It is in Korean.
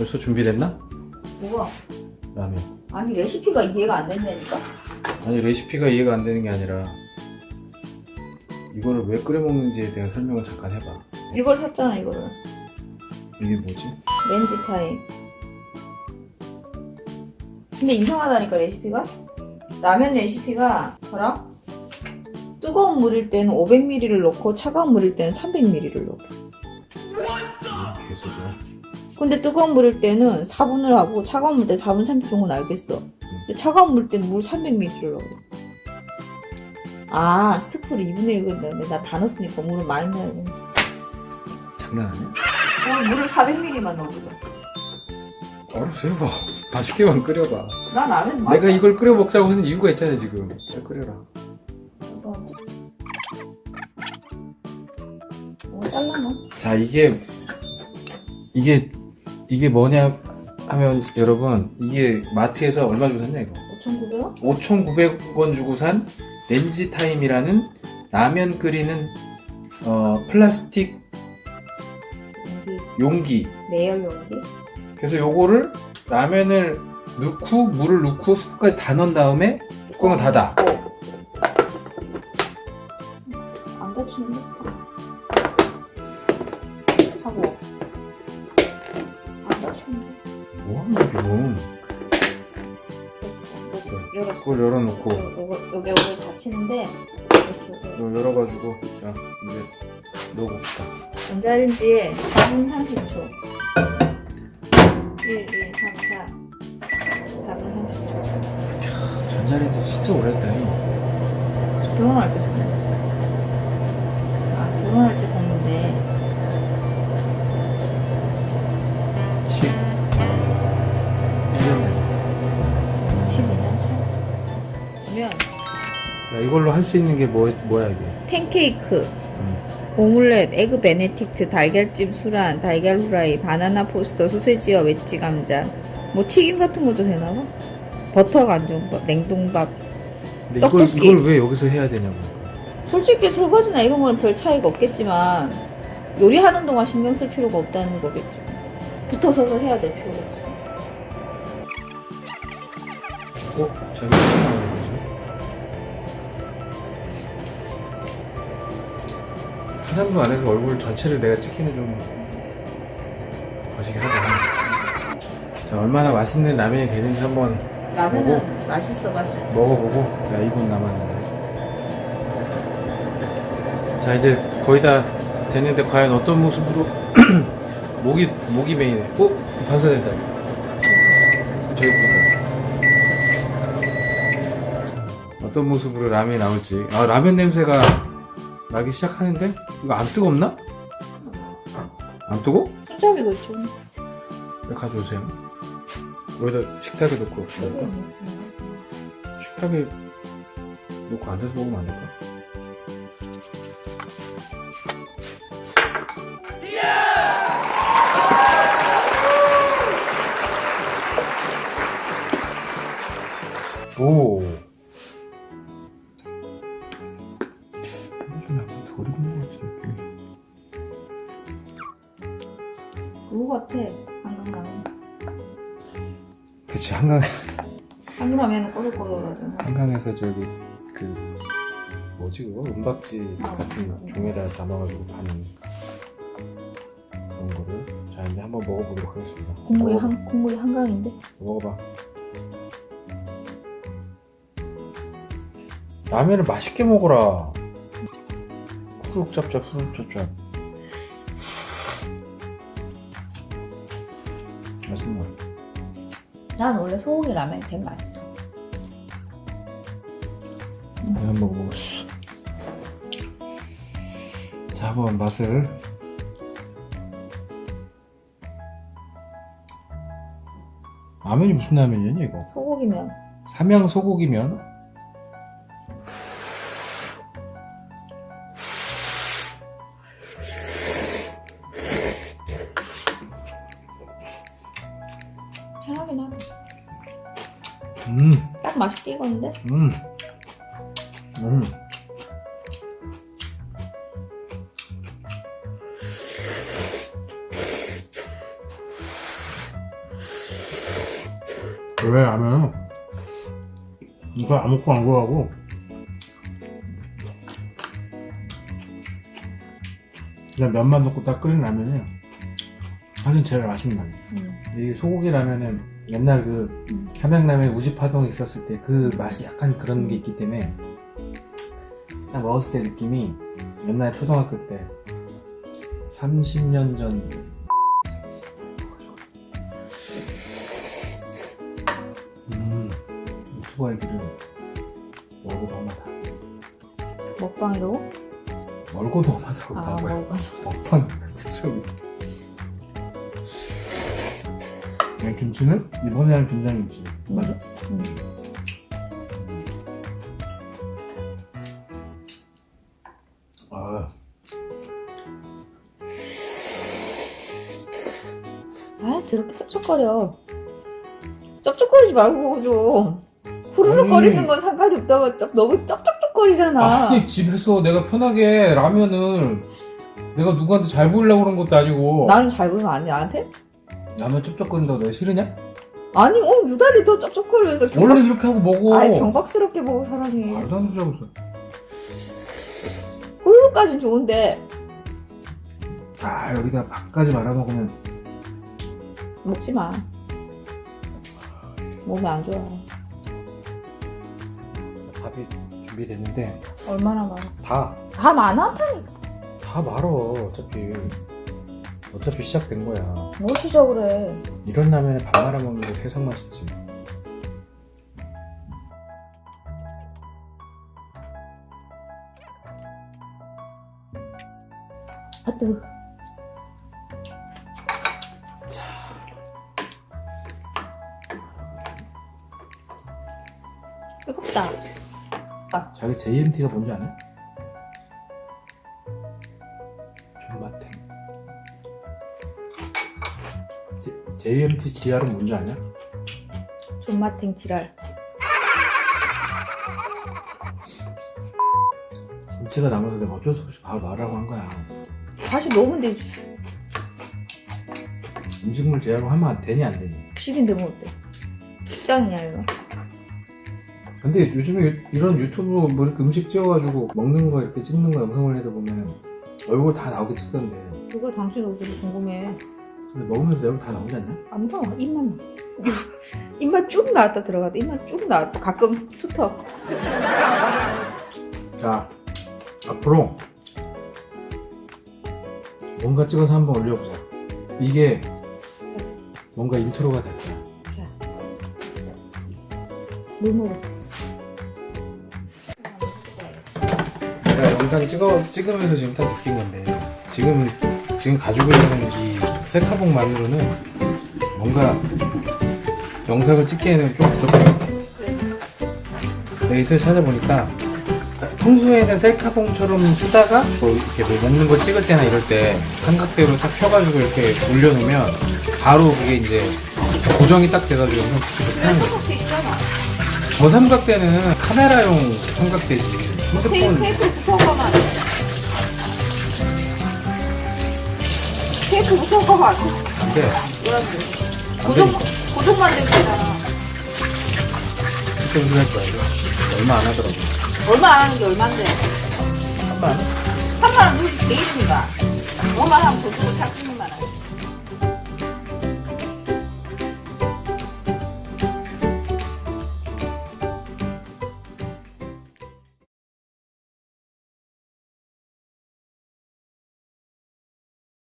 벌써 준비됐나? 뭐가? 라면. 아니 레시피가 이해가 안 된다니까? 아니 레시피가 이해가 안 되는 게 아니라 이거를 왜 끓여 먹는지에 대한 설명을 잠깐 해봐. 이걸 샀잖아 이거를 이게 뭐지? 렌즈 타임 근데 이상하다니까 레시피가 라면 레시피가 뭐라? 뜨거운 물일 때는 500ml를 넣고 차가운 물일 때는 300ml를 넣어 이 개소리야. 근데 뜨거운 물일 때는 4분을 하고 차가운 물 때 4분 30초는 알겠어 근데 차가운 물 때는 물 300ml를 넣어 아 스프를 2분의 1을 넣는데 나 다 넣었으니까 물을 많이 넣어야 돼 장난 아니야? 오늘 물을 400ml만 넣어보자 알았어 해봐. 맛있게만 끓여봐. 나 라면 내가 이걸 끓여 먹자고 하는 이유가 있잖아 지금. 잘 끓여라. 어, 잘라 놔. 자 이게 이게 이게 뭐냐 하면 여러분 이게 마트에서 얼마 주고 샀냐 이거 5,900원? 5,900원 주고 산 렌지 타임이라는 라면 끓이는 어, 플라스틱 용기 내열 용기. 그래서 요거를 라면을 넣고 물을 넣고 스프까지 다 넣은 다음에 뚜껑을 닫아 안 다치는데? 열었어. 그걸 열어놓고 요거, 여기 여기 다치는데 이렇게. 이거 열어가지고 자 이제 넣어봅시다 전자레인지에 4분 30초. 1, 2, 3, 4. 4분 30초. 전자레인지 진짜 오래됐다 잉. 결혼할 때 샀는데. 아, 결혼할 때 이걸로 할 수 있는 게 뭐, 뭐야 이게 팬케이크, 음. 오믈렛, 에그 베네딕트, 달걀찜, 수란, 달걀 후라이, 바나나 포스터, 소세지와 웨지 감자. 뭐 튀김 같은 것도 되나 봐. 버터 간종밥, 냉동밥. 근데 이걸, 떡볶이. 이걸 왜 여기서 해야 되냐고 솔직히 설거지나 이런 거는 별 차이가 없겠지만 요리하는 동안 신경 쓸 필요가 없다는 거겠지. 붙어 서서 해야 될 필요가 없어. 어? 자기 화장도 안 해서 얼굴 전체를 내가 찍기는 좀 거시기 하다. 자 얼마나 맛있는 라면이 되는지 한번 라면은 맛있어 맞지? 먹어보고. 자 2분 남았는데. 자 이제 거의 다 됐는데 과연 어떤 모습으로 목이 목이 메이네 어? 반사된다. 저기 보다 어떤 모습으로 라면이 나올지. 아 라면 냄새가 나기 시작하는데 이거 안 뜨겁나? 안 뜨거? 손잡이가 있죠. 여기 가져오세요 여기다 식탁에 놓고 먹을까? 식탁에 놓고 앉아서 먹으면 안 될까? 오. 익은 것 같은 느낌. 그거 같아. 한강라면. 그치 한강 한강라면은 꼬들꼬들하잖아. 한강에서 저기 그 뭐지 그거 은박지 아, 같은 음. 종에다 담아가지고 파는 그런 거를 자 이제 한번 먹어보도록 하겠습니다. 국물이 먹어봐. 한 국물이 한강인데. 먹어봐. 라면을 맛있게 먹어라. 후룩 짭짭 후룩 짭짭. 맛있나? 난 원래 소고기 라면이 제일 맛있어. 내가 한번 먹어봤어. 자, 한번 맛을. 라면이 무슨 라면이냐 이거? 소고기면 삼양 소고기면 음, 딱 맛있게 익었는데? 음, 음. 왜 하면 이거 아무것도 안 구하고 그냥 면만 넣고 딱 끓인 라면이 사실 제일 맛있는 라면 음. 이 소고기 라면은 옛날 그 함양라면 우지파동 있었을 때 그 맛이 약간 그런 게 있기 때문에 딱 먹었을 때 느낌이 옛날 초등학교 때 30년 전 음, 유튜버의 길은 멀고도 험하다 먹방이라고? 멀고도 험하다고 아. 먹방 최초로 김치는 이번에 한 김장김치 맞아? 음. 아 아, 저렇게 쩝쩝거려. 쩝쩝거리지 말고 먹어줘. 후루룩거리는 아니. 건 상관이 없다고 쩝- 너무 쩝쩝쩝거리잖아. 아니 집에서 내가 편하게 라면을 내가 누구한테 잘 보이려고 그런 것도 아니고 나는 잘 보면 안 돼, 나한테? 라면 쩝쩝거린다고 내가 싫으냐? 아니, 어, 유달이 더 쩝쩝거리면서 경박, 원래 이렇게 하고 먹어 아니, 경박스럽게 먹어, 사람이. 말도 안 소리 하고 후루룩까진 좋은데, 있어 아 여기다 밥까지 말아 먹으면 먹지 마. 몸에 안 좋아. 밥이 준비됐는데 얼마나 많아. 다다다 많았다니까. 말어 어차피 어차피 시작된 거야 뭐 시작을 해. 이런 라면에 밥 말아 먹는 게 세상 맛있지 아, 뜨거. 뜨겁다. 자기 JMT가 뭔지 아냐? 존맛탱 JMT GR은 뭔지 아냐? 존맛탱 지랄. 김치가 남아서 내가 어쩔 수 없이 밥 말하고 한 거야 다시 넣으면 되지. 음식물 제하고 하면 안 되니 안 되니 식인데 뭐 어때? 식당이냐 이거? 근데 요즘에 유- 이런 유튜브 뭐 이렇게 음식 찍어가지고 먹는 거 이렇게 찍는 거 영상 올리다 보면 얼굴 다 나오게 찍던데 누가 당신 얼굴이 궁금해. 근데 먹으면서 내 얼굴 다 나오지 않냐? 안 나와 입만 나. 입만 쭉 나왔다 들어갔다 입만 쭉 나왔다 가끔 투턱. 자 앞으로 뭔가 찍어서 한번 올려보자 이게 뭔가 인트로가 될 거야 물 먹어. 내가 영상 찍어 찍으면서 지금 딱 느낀 건데 지금 지금 가지고 있는 이 셀카봉만으로는 뭔가 영상을 찍기에는 좀. 내가 인터넷 찾아보니까 평소에는 셀카봉처럼 쓰다가 뭐 이렇게 뭐 먹는 거 찍을 때나 이럴 때 삼각대로 딱 펴가지고 이렇게 올려놓으면 바로 그게 이제 고정이 딱 돼가지고 영상 찍기 하는 거죠. 저 삼각대는 카메라용 삼각대지 핸드폰 테이프 붙여가면 안 돼. 테이프 붙여가면 안 돼. 안 돼? 고정 고정만 되면 되잖아. 그렇게 우승할 거야 이거 얼마 안 하더라고 얼마 안 하는 게 얼마인데? 한만 원? 3만 원내 이름인가? 5만 하면 더 주고 샀지